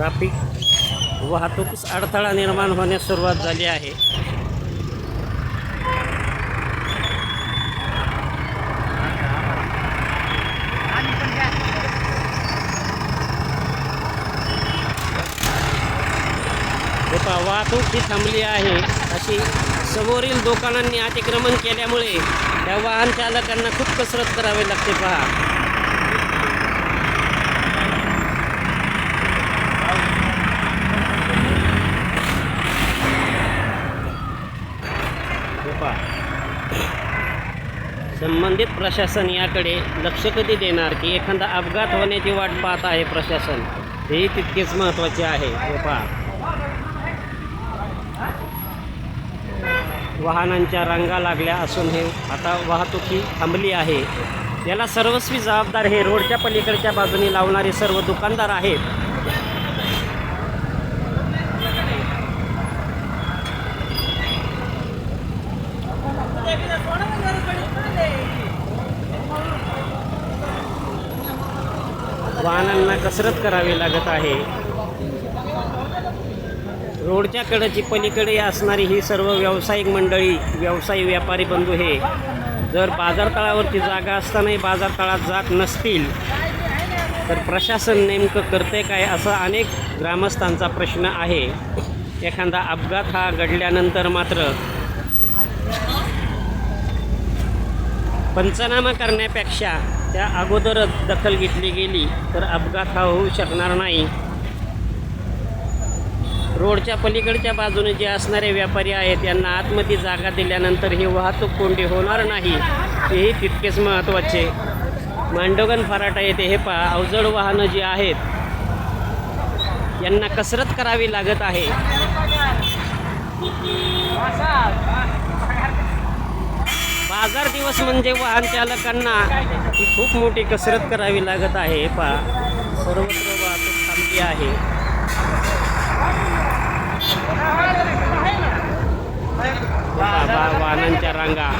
Traffic वाहतुकीस अडथळा निर्माण होण्यास सुरुवात झाली आहे. पहा वाहतूक ही थांबली आहे. अशी समोरील दुकानांनी अतिक्रमण केल्यामुळे त्या वाहन चालकांना खूप कसरत करावी लागते. पहा. पहा. संबंधित प्रशासन याकडे लक्ष कधी देणार की एखादा अपघात होण्याची वाट पाहत आहे प्रशासन? हेही तितकेच महत्त्वाचे आहे हे पहा वाहनांच्या रांगा लागल्या असून हे आता वाहतुकी थांबली आहे. याला सर्वस्वी जबाबदार हे रोडच्या पलीकडच्या बाजूने लावणारे सर्व दुकानदार आहेत. वाहनांना कसरत करावी लागत आहे. रोडच्या कडेची पलीकडे असणारी ही सर्व व्यावसायिक मंडळी व्यवसायी व्यापारी बंधू हे जर बाजारतळावरची जागा असतानाही बाजारतळात जात नसतील तर प्रशासन नेमकं करते काय असा अनेक ग्रामस्थांचा प्रश्न आहे. एखादा अपघात हा घडल्यानंतर मात्र पंचनामा करण्यापेक्षा त्या अगोदरच दखल घेतली गेली तर अपघात हा होऊ शकणार नाही. रोडच्या पलीकडच्या बाजूने जे असणारे व्यापारी आहेत यांना आतमध्ये जागा दिल्यानंतर ही वाहतूक कोंडी होणार नाही. हेही तितकेच महत्त्वाचे. मांडोगन फराटा येथे हे पहा अवजड वाहनं जी आहेत यांना कसरत करावी लागत आहे. बाजार दिवस म्हणजे वाहन चालकांना ही खूप मोठी कसरत करावी लागत आहे. हे पहा सर्वत्र वाहतूक थांबली आहे. वाहनांच्या रांगा.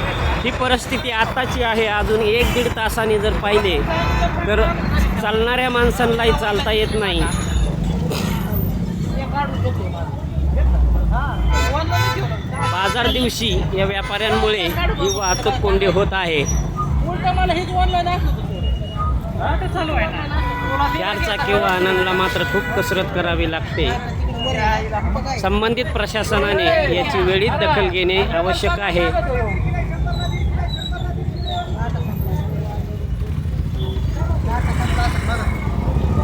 ही परिस्थिती आताची आहे. अजून एक दीड तासाने जर पाहिले तर चालणाऱ्या माणसांनाही चालता येत नाही. बाजार दिवशी या व्यापाऱ्यांमुळे ही वाहतूक कोंडी होत आहे. चार चाकी वाहनांना मात्र खूप कसरत करावी लागते. संबंधित प्रशासनाने याची वेळीच दखल घेणे आवश्यक आहे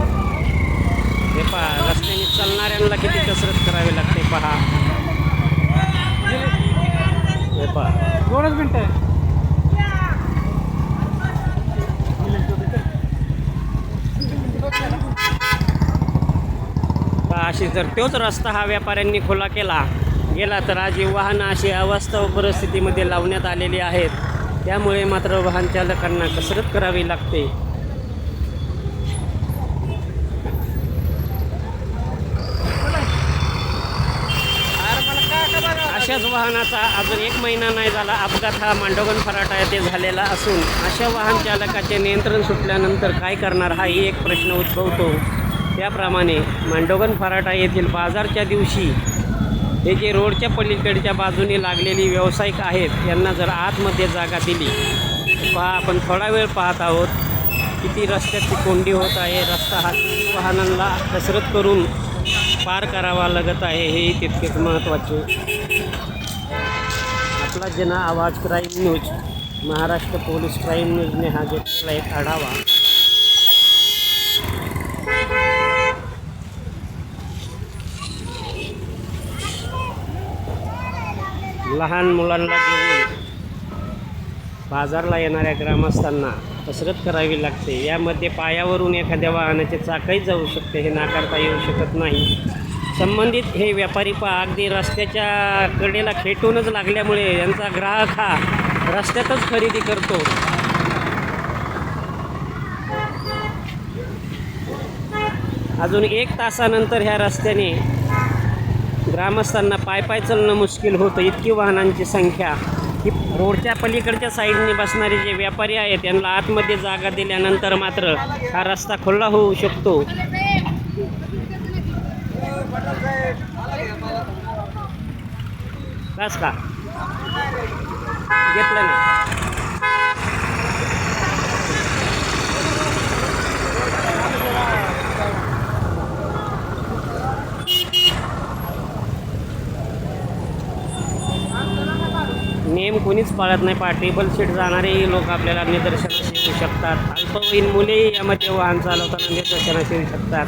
हे पहा रस्त्याने चालणाऱ्यांना किती कसरत करावी लागते पहा हे पहा दोनच मिनिटं पहा अशी जर तोच रस्ता हा व्यापाऱ्यांनी खुला केला गेला तर आज ही वाहनं अशी अवस्था परिस्थितीमध्ये लावण्यात आलेली आहेत. त्यामुळे मात्र वाहन चालकांना कसरत करावी लागते. अशाच वाहनाचा अजून एक महिना नाही झाला. अपघात हा मांडोगन फराटा येथे झालेला असून अशा वाहन चालकाचे नियंत्रण सुटल्यानंतर काय करणार हाही एक प्रश्न उद्भवतो. त्याप्रमाणे मांडोगन फराटा येथील बाजारच्या दिवशी हे जे रोडच्या पलीकडच्या बाजूने लागलेली व्यावसायिक आहेत यांना जर आतमध्ये जागा दिली पहा आपण थोडा वेळ पाहत आहोत. किती रस्त्याची कोंडी होत आहे. रस्ता हा वाहनांना कसरत करून पार करावा लागत आहे. हेही तितकेच महत्त्वाचे. आपला जना आवाज crime news Maharashtra police crime न्यूजने हा घेतलेला एक आढावा. लहान मुलांना घेऊन बाजारला येणाऱ्या ग्रामस्थांना कसरत करावी लागते. यामध्ये पायावरून एखाद्या वाहनाचे चाकही जाऊ शकते. हे नाकारता येऊ शकत नाही. संबंधित हे व्यापारी पा अगदी रस्त्याच्या कडेला खेटूनच लागल्यामुळे यांचा ग्राहक हा रस्त्यातच खरेदी करतो. अजून एक तासानंतर ह्या रस्त्याने ग्रामस्थांना पाय पाय चालणं मुश्किल होतं. इतकी वाहनांची संख्या. ही रोडच्या पलीकडच्या साईडने बसणारे जे व्यापारी आहेत त्यांना आतमध्ये जागा दिल्यानंतर मात्र हा रस्ता खुला होऊ शकतो. बस का? घेतलं ना कोणीच पाळत नाही. पा टेबल सीट जाणारेही लोक आपल्याला निदर्शनास येऊ शकतात. अल्पवयीन मुलेही यामध्ये वाहन चालवताना निदर्शनास येऊ शकतात.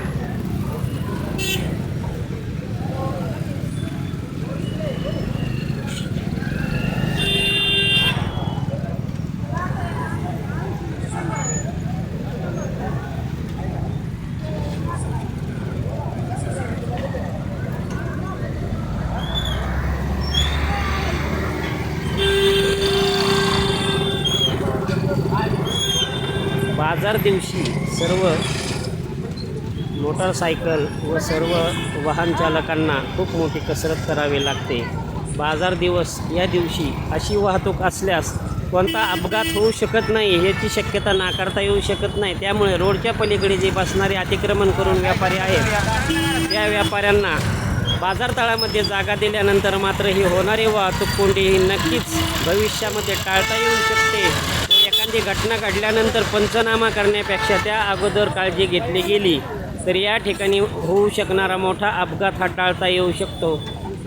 बाजार दिवशी सर्व मोटारसायकल व सर्व वाहन चालकांना खूप मोठी कसरत करावी लागते. बाजार दिवस या दिवशी अशी वाहतूक असल्यास कोणता अपघात होऊ शकत नाही याची शक्यता नाकारता येऊ शकत नाही. त्यामुळे रोडच्या पलीकडे जे बसणारे अतिक्रमण करून व्यापारी आहेत त्या व्यापाऱ्यांना बाजारतळामध्ये जागा दिल्यानंतर मात्र ही होणारी वाहतूक कोंडी ही नक्कीच भविष्यामध्ये टाळता येऊ शकते. व एखादी घटना घडल्यानंतर पंचनामा करण्यापेक्षा त्या अगोदर काळजी घेतली गेली. तर या ठिकाणी होऊ शकणारा मोठा अपघात हा टाळता येऊ शकतो.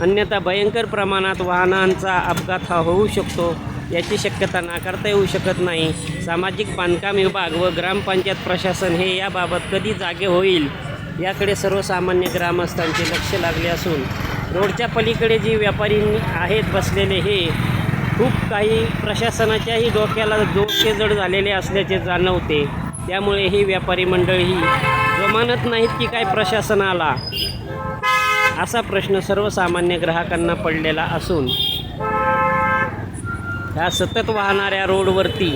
अन्यथा भयंकर प्रमाणात वाहनांचा अपघात हा होऊ शकतो. याची शक्यता नाकारता येऊ शकत नाही. सामाजिक बांधकाम विभाग व ग्रामपंचायत प्रशासन हे याबाबत कधी जागे होईल? याकडे सर्वसामान्य ग्रामस्थांचे लक्ष लागले असून रोडच्या पलीकडे जी व्यापारी आहेत बसलेले हे खूप काही प्रशासनाच्याही डोक्याला डोके जड झालेले असल्याचे जाणवते. त्यामुळे ही व्यापारी मंडळी जमानत नाहीत की काय प्रशासनाला? असा प्रश्न सर्वसामान्य ग्राहकांना पडलेला असून ह्या सतत वाहणाऱ्या रोडवरती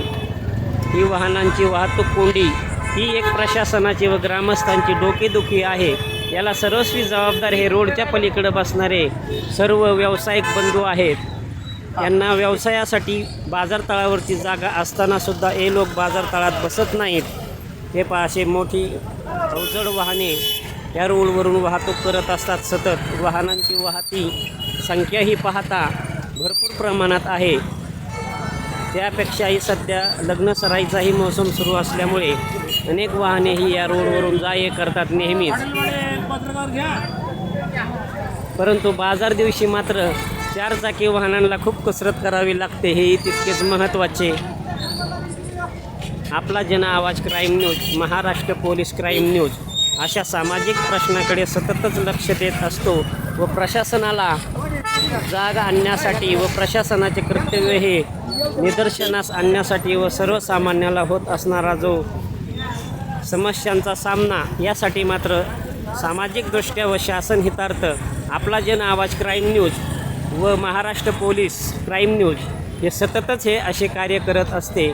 ही वाहनांची वाहतूक कोंडी ही एक प्रशासनाची व ग्रामस्थांची डोकेदुखी आहे. याला सर्वस्वी जबाबदार हे रोडच्या पलीकडे बसणारे सर्व व्यावसायिक बंधू आहेत. यांना व्यवसायासाठी बाजारतळावरची जागा असतानासुद्धा हे लोक बाजारतळात बसत नाहीत. हे पहा असे मोठी अवजड वाहने या रोडवरून वाहतूक करत असतात. सतत वाहनांची वाहती संख्याही पाहता भरपूर प्रमाणात आहे. त्यापेक्षाही सध्या लग्न सराईचाही मोसम सुरू असल्यामुळे अनेक वाहने ही या रोडवरून जा ये करतात नेहमीच. परंतु बाजार दिवशी मात्र चारचाकी वाहनांना खूप कसरत करावी लागते हे तितकेच महत्त्वाचे. आपला जन आवाज crime news Maharashtra police crime news. अशा सामाजिक प्रश्नाकडे सततच लक्ष देत असतो व प्रशासनाला जाग आणण्यासाठी व प्रशासनाचे कर्तव्य हे निदर्शनास आणण्यासाठी व सर्वसामान्याला होत असणारा जो समस्यांचा सामना यासाठी मात्र सामाजिकदृष्ट्या व शासन हितार्थ आपला जन आवाज क्राईम न्यूज व महाराष्ट्र पोलीस क्राईम न्यूज हे सततच हे असे कार्य करत असते.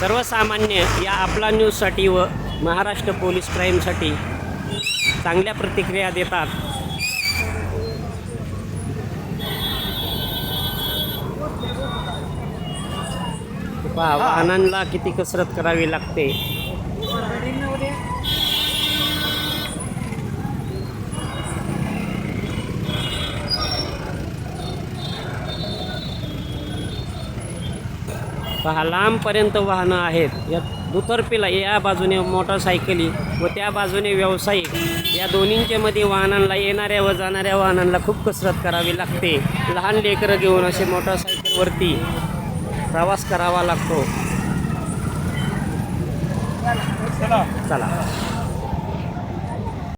सर्वसामान्य या आपला न्यूजसाठी व महाराष्ट्र पोलीस क्राईमसाठी चांगल्या प्रतिक्रिया देतात. वाहनांना किती कसरत करावी लागते. पहा लांबपर्यंत वाहनं आहेत. या दुतर्फीला या बाजूने मोटरसायकली व त्या बाजूने व्यावसायिक या दोन्हींच्या मध्ये वाहनांना येणाऱ्या व जाणाऱ्या वाहनांना खूप कसरत करावी लागते. लहान लेकरं घेऊन असे मोटरसायकलवरती प्रवास करावा लागतो. चला.